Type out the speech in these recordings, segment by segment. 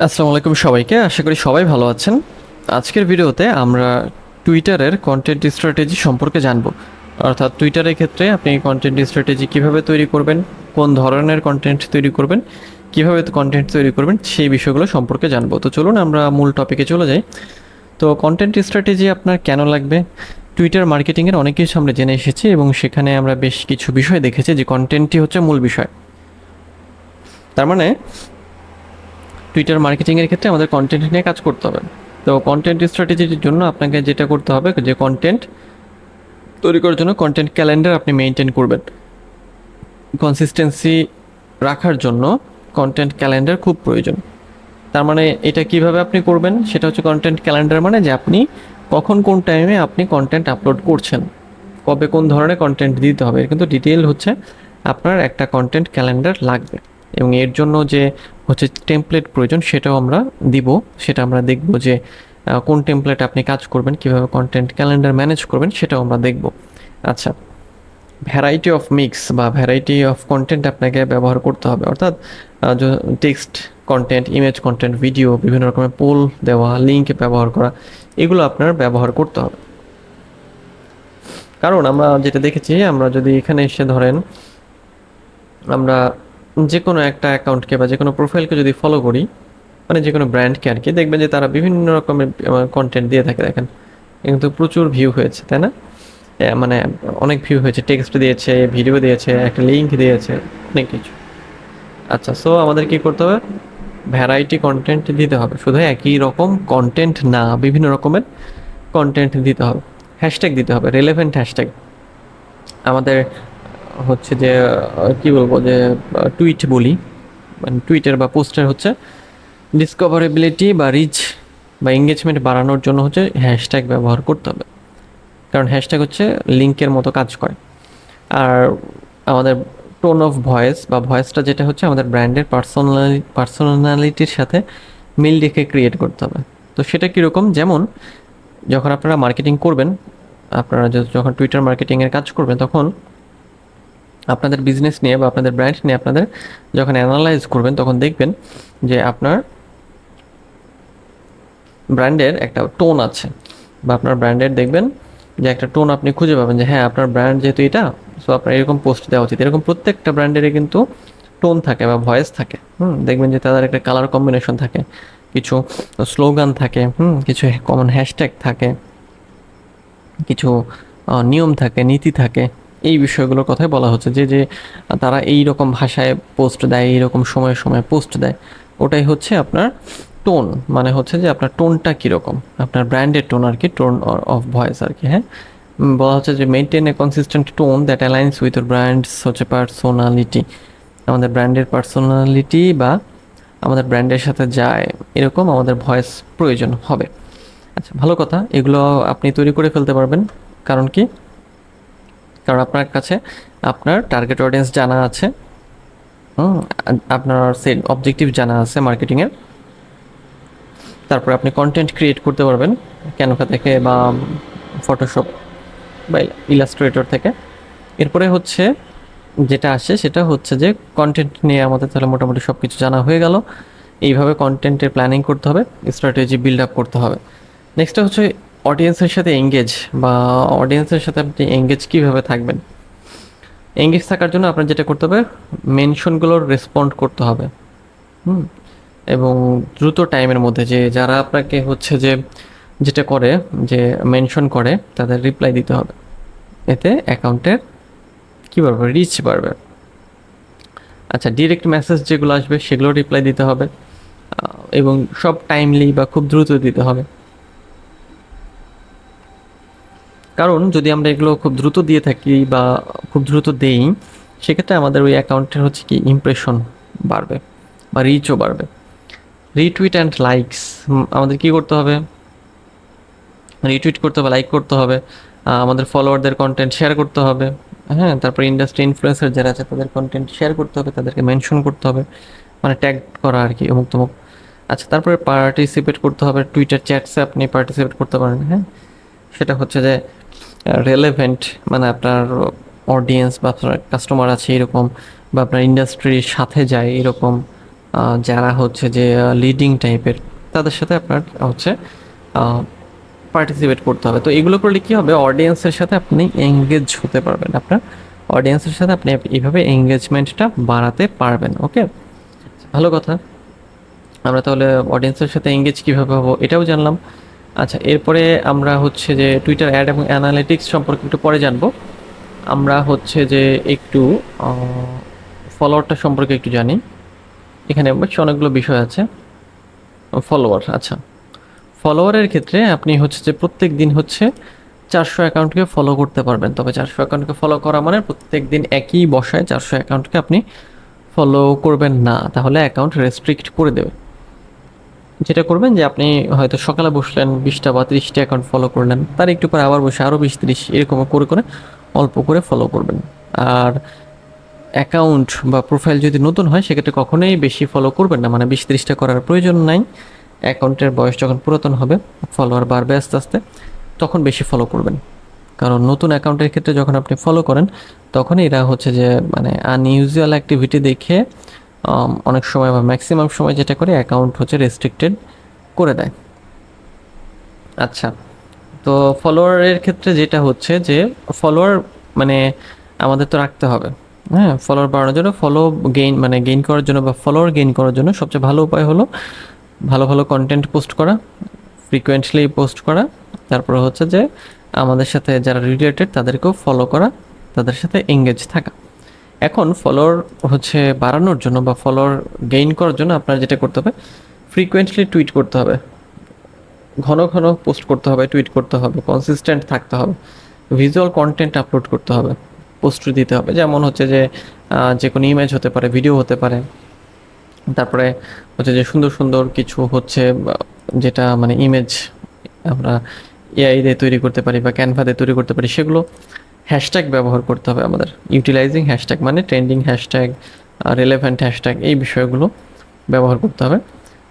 আসসালামু আলাইকুম সবাইকে। আশা করি সবাই ভালো আছেন। আজকের ভিডিওতে আমরা টুইটারের কন্টেন্ট স্ট্র্যাটেজি সম্পর্কে জানব। অর্থাৎ টুইটারের ক্ষেত্রে আপনি কন্টেন্ট স্ট্র্যাটেজি কীভাবে তৈরি করবেন, কোন ধরনের কন্টেন্ট তৈরি করবেন, কীভাবে কন্টেন্ট তৈরি করবেন, সেই বিষয়গুলো সম্পর্কে জানব। তো চলুন আমরা মূল টপিকে চলে যাই। তো কন্টেন্ট স্ট্র্যাটেজি আপনার কেন লাগবে? টুইটার মার্কেটিংয়ের অনেক কিছু আমরা জেনে এসেছি এবং সেখানে আমরা বেশ কিছু বিষয় দেখেছি যে কন্টেন্টটি হচ্ছে মূল বিষয়। তার মানে টুইটার মার্কেটিংয়ের ক্ষেত্রে আমাদের কন্টেন্ট নিয়ে কাজ করতে হবে। তো কন্টেন্ট স্ট্র্যাটেজির জন্য আপনাকে যেটা করতে হবে, যে কন্টেন্ট তৈরি করার জন্য কন্টেন্ট ক্যালেন্ডার আপনি মেনটেন করবেন। কনসিস্টেন্সি রাখার জন্য কন্টেন্ট ক্যালেন্ডার খুব প্রয়োজন। তার মানে এটা কীভাবে আপনি করবেন, সেটা হচ্ছে কন্টেন্ট ক্যালেন্ডার মানে যে আপনি কখন কোন টাইমে আপনি কন্টেন্ট আপলোড করছেন। কবে কোন ধরনের কন্টেন্ট দিতে হবে কিন্তু ডিটেল হচ্ছে আপনার একটা কন্টেন্ট ক্যালেন্ডার লাগবে। এবং এর জন্য যে হচ্ছে টেমপ্লেট প্রয়োজন সেটাও আমরা দিব। সেটা আমরা দেখব যে কোন টেমপ্লেট আপনি কাজ করবেন, কীভাবে কন্টেন্ট ক্যালেন্ডার ম্যানেজ করবেন সেটাও আমরা দেখব। আচ্ছা ভ্যারাইটি অফ মিক্স বা ভ্যারাইটি অফ কন্টেন্ট আপনাকে ব্যবহার করতে হবে। অর্থাৎ text content image content video বিভিন্ন রকমের পোল দেওয়া লিঙ্ক ব্যবহার করা, এগুলো আপনার ব্যবহার করতে হবে। কারণ আমরা যেটা দেখেছি, আমরা যদি এখানে এসে ধরেন, আমরা যে কোনো একটা অ্যাকাউন্টকে বা যে কোনো প্রোফাইলকে যদি ফলো করি মানে যে কোনো ব্র্যান্ডকে আর কি দেখবেন যে তারা বিভিন্ন রকমের কন্টেন্ট দিয়ে থাকে, দেখেন। কিন্তু প্রচুর ভিউ হয়েছে, তাই না? মানে অনেক ভিউ হয়েছে টেক্সট দিয়েছে ভিডিও দিয়েছে, একটা লিঙ্ক দিয়েছে, অনেক কিছু। আচ্ছা সো আমাদের কি করতে হবে? ভ্যারাইটি কন্টেন্ট দিতে হবে। শুধু একই রকম কন্টেন্ট না, বিভিন্ন রকমের কন্টেন্ট দিতে হবে। হ্যাশট্যাগ দিতে হবে রেলেভেন্ট হ্যাশট্যাগ আমাদের হচ্ছে যে কি বলব যে টুইট বলি। মানে টুইটার বা পোস্টার হচ্ছে ডিসকভারেবিলিটি বা রিচ বা এঙ্গেজমেন্ট বাড়ানোর জন্য হচ্ছে হ্যাশট্যাগ ব্যবহার করতে হবে। কারণ হ্যাশট্যাগ হচ্ছে লিঙ্কের মতো কাজ করে। আর আমাদের টোন অফ ভয়েস বা ভয়েসটা যেটা হচ্ছে আমাদের ব্র্যান্ডের পার্সোনালি পার্সোনালিটির সাথে মিল রেখে ক্রিয়েট করতে হবে। তো সেটা কীরকম? যেমন, যখন আপনারা মার্কেটিং করবেন, আপনারা যখন টুইটার মার্কেটিংয়ের কাজ করবেন, তখন আপনাদের বিজনেস নিয়ে বা আপনাদের ব্র্যান্ড নিয়ে আপনাদের যখন অ্যানালাইজ করবেন, তখন দেখবেন যে আপনার ব্র্যান্ডের একটা টোন আছে বা আপনার ব্র্যান্ডের দেখবেন যে একটা টোন আপনি খুঁজে পাবেন যে হ্যাঁ আপনার ব্র্যান্ড যেহেতু এটা সো আপনার এরকম পোস্ট দেওয়া উচিত। এরকম প্রত্যেকটা ব্র্যান্ডেরই কিন্তু টোন থাকে বা ভয়েস থাকে। হুম, দেখবেন যে তাদের একটা কালার কম্বিনেশন থাকে, কিছু স্লোগান থাকে, হুম, কিছু কমন হ্যাশট্যাগ থাকে, কিছু নিয়ম থাকে, নীতি থাকে। এই বিষয়গুলোর কথাই বলা হচ্ছে যে যে তারা এই রকম ভাষায় পোস্ট দেয়, এই রকম সময়ে সময়ে পোস্ট দেয়। ওটাই হচ্ছে আপনার টোন মানে হচ্ছে যে আপনার টোনটা কীরকম? আপনার ব্র্যান্ডের টোন আর কি টোন অফ ভয়েস আর কি হ্যাঁ? বলা হচ্ছে যে maintain a consistent tone that aligns with brands হচ্ছে পার্সোনালিটি আমাদের ব্র্যান্ডের পার্সোনালিটি বা আমাদের ব্র্যান্ডের সাথে যায়, এরকম আমাদের ভয়েস প্রয়োজন হবে। আচ্ছা ভালো কথা, এগুলো আপনি তৈরি করে ফেলতে পারবেন। কারণ কি? কারণ আপনার কাছে আপনার টার্গেট অডিয়েন্স জানা আছে। আপনার সেল অবজেক্টিভ জানা আছে মার্কেটিংয়ের তারপরে আপনি কন্টেন্ট ক্রিয়েট করতে পারবেন ক্যানভা থেকে বা ফটোশপ বা ইলাস্ট্রেটর থেকে। এরপরে হচ্ছে যেটা আসে সেটা হচ্ছে যে কন্টেন্ট নিয়ে আমাদের তাহলে মোটামুটি সব কিছু জানা হয়ে গেল। এইভাবে কন্টেন্টের প্ল্যানিং করতে হবে স্ট্র্যাটেজি বিল্ড আপ করতে হবে। নেক্সটটা হচ্ছে অডিয়েন্সের সাথে এঙ্গেজ বা অডিয়েন্সের সাথে আপনি এঙ্গেজ কীভাবে থাকবেন? এঙ্গেজ থাকার জন্য আপনার যেটা করতে হবে মেনশনগুলোর রেসপন্ড করতে হবে। হুম? এবং দ্রুত টাইমের মধ্যে যে যারা আপনাকে হচ্ছে যে যেটা করে, যে মেনশন করে, তাদের রিপ্লাই দিতে হবে। এতে অ্যাকাউন্টের কী বাড়বে? রিচ বাড়বে। আচ্ছা ডিরেক্ট মেসেজ যেগুলো আসবে, সেগুলো রিপ্লাই দিতে হবে। এবং সব টাইমলি বা খুব দ্রুত দিতে হবে। কারণ যদি আমরা এগুলো খুব দ্রুত দিয়ে থাকি বা খুব দ্রুত দেই, সেক্ষেত্রে আমাদের ওই অ্যাকাউন্টের হচ্ছে কি ইমপ্রেশন বাড়বে বা রিচও বাড়বে। রিটুইট অ্যান্ড লাইকস আমাদের কি করতে হবে? রিটুইট করতে হবে লাইক করতে হবে আমাদের ফলোয়ারদের কন্টেন্ট শেয়ার করতে হবে হ্যাঁ তারপর ইন্ডাস্ট্রি ইনফ্লুয়েন্সার যারা আছে, তাদের কন্টেন্ট শেয়ার করতে হবে, তাদেরকে মেনশন করতে হবে মানে ট্যাগ করা আর কি, অমুক তমুক। আচ্ছা তারপরে পার্টিসিপেট করতে হবে টুইটার চ্যাটসে আপনি পার্টিসিপেট করতে পারেন হ্যাঁ। সেটা হচ্ছে যে রেলেভেন্ট মানে আপনার অডিয়েন্স বা আপনার কাস্টমার আছে এরকম, বা আপনার ইন্ডাস্ট্রির সাথে যায় এরকম যারা হচ্ছে যে লিডিং টাইপের তাদের সাথে আপনার, হচ্ছে পার্টিসিপেট করতে হবে। তো এগুলো করলে কী হবে? অডিয়েন্সের সাথে আপনি এঙ্গেজ হতে পারবেন। আপনার অডিয়েন্সের সাথে আপনি এইভাবে এঙ্গেজমেন্টটা বাড়াতে পারবেন ওকে ভালো কথা। আমরা তাহলে অডিয়েন্সের সাথে এঙ্গেজ কীভাবে হব এটাও জানলাম। আচ্ছা এরপরে আমরা হচ্ছে যে টুইটার অ্যাড এবং অ্যানালিটিক্স সম্পর্কে একটু পরে জানব। আমরা হচ্ছে যে একটু ফলোয়ারটা সম্পর্কে একটু জানি। এখানে বেশ অনেকগুলো বিষয় আছে। ফলোয়ার আচ্ছা। ফলোয়ারের ক্ষেত্রে আপনি হচ্ছে যে প্রত্যেক দিন হচ্ছে চারশো অ্যাকাউন্টকে ফলো করতে পারবেন। তবে চারশো অ্যাকাউন্টকে ফলো করা মানে প্রত্যেক দিন একই বসায় চারশো অ্যাকাউন্টকে আপনি ফলো করবেন না। তাহলে অ্যাকাউন্ট রেস্ট্রিক্ট করে দেবে। যেটা করবেন যে আপনি হয়তো সকালে বসলেন বিশটা বা ত্রিশটা অ্যাকাউন্ট ফলো করলেন, তার একটু পরে আবার বসে আরও বিশ, ত্রিশ এরকম করে করে অল্প করে ফলো করবেন। আর অ্যাকাউন্ট বা প্রোফাইল যদি নতুন হয়, সেক্ষেত্রে কখনোই বেশি ফলো করবেন না। মানে বিশ, ত্রিশটা করার প্রয়োজন নাই। অ্যাকাউন্টের বয়স যখন পুরাতন হবে ফলোয়ার বাড়বে আস্তে আস্তে, তখন বেশি ফলো করবেন। কারণ নতুন অ্যাকাউন্টের ক্ষেত্রে যখন আপনি ফলো করেন তখন এরা হচ্ছে যে মানে আনইউজুয়াল অ্যাক্টিভিটি দেখে অনেক সময় বা ম্যাক্সিমাম সময় যেটা করে অ্যাকাউন্ট হচ্ছে রেস্ট্রিক্টেড করে দেয়। আচ্ছা তো ফলোয়ারের ক্ষেত্রে যেটা হচ্ছে যে ফলোয়ার মানে আমাদের তো রাখতে হবে। হ্যাঁ ফলোয়ার বাড়ানোর জন্য ফলো গেইন মানে গেইন করার জন্য বা ফলোয়ার গেইন করার জন্য সবচেয়ে ভালো উপায় হলো ভালো ভালো কন্টেন্ট পোস্ট করা ফ্রিকোয়েন্টলি পোস্ট করা। তারপরে হচ্ছে যে আমাদের সাথে যারা রিলেটেড তাদেরকেও ফলো করা, তাদের সাথে এঙ্গেজ থাকা। এখন ফলোয়ার হচ্ছে বাড়ানোর জন্য বা ফলোয়ার গেইন করার জন্য আপনার যেটা করতে হবে ফ্রিকোয়েন্টলি টুইট করতে হবে। ঘন ঘন পোস্ট করতে হবে টুইট করতে হবে কনসিস্টেন্ট থাকতে হবে। ভিজুয়াল কন্টেন্ট আপলোড করতে হবে পোস্ট দিতে হবে। যেমন হচ্ছে যে যে কোনো ইমেজ হতে পারে ভিডিও হতে পারে। তারপরে হচ্ছে যে সুন্দর সুন্দর কিছু হচ্ছে, যেটা মানে ইমেজ আমরা এআই দিয়ে তৈরি করতে পারি বা ক্যানভা দিয়ে তৈরি করতে পারি, সেগুলো হ্যাশট্যাগ ব্যবহার করতে হবে আমাদের। ইউটিলাইজিং হ্যাশট্যাগ মানে ট্রেন্ডিং হ্যাশট্যাগ রিলেভেন্ট হ্যাশট্যাগ এই বিষয়গুলো ব্যবহার করতে হবে।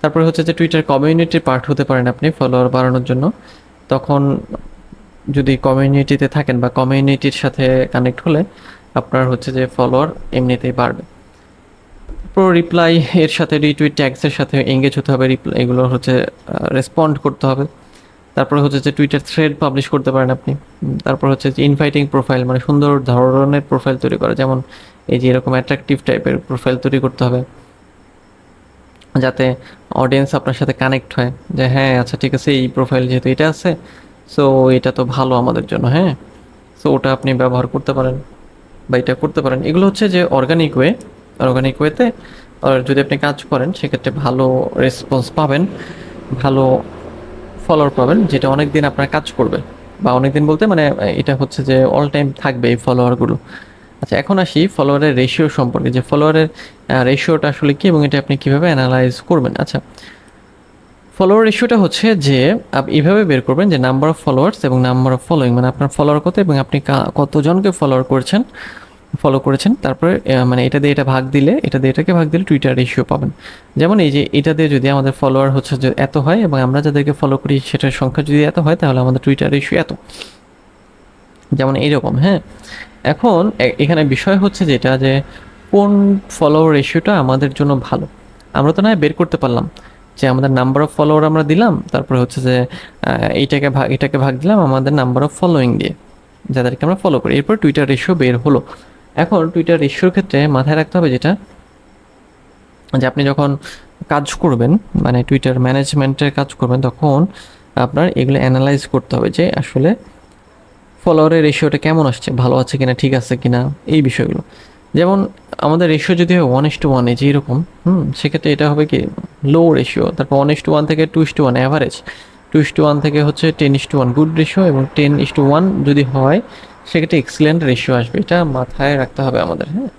তারপরে হচ্ছে যে টুইটার কমিউনিটির পার্ট হতে পারেন আপনি ফলোয়ার বাড়ানোর জন্য। তখন যদি কমিউনিটিতে থাকেন বা কমিউনিটির সাথে কানেক্ট হলে আপনার হচ্ছে যে ফলোয়ার এমনিতেই বাড়বে। পুরো রিপ্লাই এর সাথে রিটুইট ট্যাগসের সাথে এঙ্গেজ হতে হবে রিপ্লাই এগুলো হচ্ছে রেসপন্ড করতে হবে। তারপরে হচ্ছে যে টুইটার থ্রেড পাবলিশ করতে পারেন আপনি। তারপর হচ্ছে যে ইনভাইটিং প্রোফাইল মানে সুন্দর ধরনের প্রোফাইল তৈরি করা। যেমন এই যে এরকম অ্যাট্রাকটিভ টাইপের প্রোফাইল তৈরি করতে হবে। যাতে অডিয়েন্স আপনার সাথে কানেক্ট হয় যে হ্যাঁ আচ্ছা ঠিক আছে, এই প্রোফাইল যেহেতু এটা আছে সো এটা তো ভালো আমাদের জন্য হ্যাঁ? সো ওটা আপনি ব্যবহার করতে পারেন বা এটা করতে পারেন। এগুলো হচ্ছে যে অর্গানিক ওয়ে অর্গানিক ওয়েতে যদি আপনি কাজ করেন, সেক্ষেত্রে ভালো রেসপন্স পাবেন, ভালো ফলোয়ার পাবেন যেটা অনেক দিন আপনার কাজ করবে। বা অনেক দিন বলতে মানে এটা হচ্ছে যে অল টাইম থাকবে এই ফলোয়ারগুলো আচ্ছা এখন আসি ফলোয়ারের রেশিও সম্পর্কে, যে ফলোয়ারের রেশিওটা আসলে কি এবং এটা আপনি কীভাবে অ্যানালাইজ করবেন? আচ্ছা ফলোয়ার রেশিওটা হচ্ছে যে আপনি এইভাবে বের করবেন যে নাম্বার অফ ফলোয়ার্স এবং নাম্বার অফ ফলোয়িং মানে আপনার ফলোয়ার কত এবং আপনি কতজনকে ফলোয়ার করেছেন। ফলো করেছেন। তারপরে মানে এটা দিয়ে এটা ভাগ দিলে, এটা দিয়ে এটাকে ভাগ দিলে টুইটার রেশিও পাবেন। যেমন এই যে এটা দিয়ে যদি আমাদের ফলোয়ার হচ্ছে যে এত হয় এবং আমরা যাদেরকে ফলো করি সেটার সংখ্যা যদি এত হয়, তাহলে আমাদের টুইটার রেশিও এত। যেমন এইরকম হ্যাঁ? এখন এখানে বিষয় হচ্ছে যেটা যে কোন ফলোয়ার রেশিওটা আমাদের জন্য ভালো। আমরা তো না বের করতে পারলাম যে আমাদের নাম্বার অফ ফলোয়ার আমরা দিলাম, তারপরে হচ্ছে যে এইটাকে ভাগ এটাকে ভাগ দিলাম আমাদের নাম্বার অফ ফলোয়িং দিয়ে, যাদেরকে আমরা ফলো করি। এরপর টুইটার রেশিও বের হলো। এখন টুইটার রেশিওর ক্ষেত্রে মাথায় রাখতে হবে যেটা, যে আপনি যখন কাজ করবেন মানে টুইটার ম্যানেজমেন্টের কাজ করবেন, তখন আপনার এগুলো অ্যানালাইজ করতে হবে যে আসলে ফলোয়ারের রেশিওটা কেমন আসছে, ভালো আছে কিনা, ঠিক আছে কিনা, এই বিষয়গুলো। যেমন আমাদের রেশিও যদি হয় ওয়ান ইস টু ওয়ান এই যে হুম, সেক্ষেত্রে এটা হবে কি লো রেশিও তারপর ওয়ান ইস টু ওয়ান থেকে two is to one average two is to one থেকে হচ্ছে ten is to one good ratio এবং টেন ইস টু ওয়ান যদি হয় সেক্ষেত্রে এক্সিলেন্ট রেশিও আসবে। এটা মাথায় রাখতে হবে আমাদের হ্যাঁ?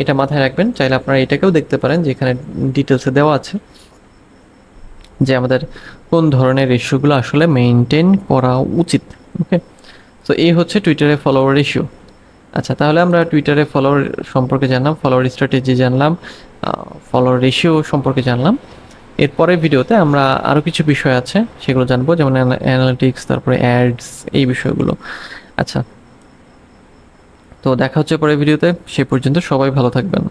এটা মাথায় রাখবেন, চাইলে আপনারা এটাকেও দেখতে পারেন, যেখানে ডিটেলসে দেওয়া আছে যে আমাদের কোন ধরনের রেশিওগুলো আসলে মেনটেন করা উচিত ওকে তো এই হচ্ছে টুইটারে ফলোয়ার রেশিও আচ্ছা তাহলে আমরা টুইটারে ফলোয়ার সম্পর্কে জানলাম ফলোয়ার স্ট্র্যাটেজি জানলাম ফলোয়ার রেশিও সম্পর্কে জানলাম। এরপরের ভিডিওতে আমরা আরও কিছু বিষয় আছে, সেগুলো জানব, যেমন অ্যানালিটিক্স তারপরে অ্যাডস এই বিষয়গুলো। আচ্ছা তো দেখা হচ্ছে পরের ভিডিওতে। সে পর্যন্ত সবাই ভালো থাকবেন।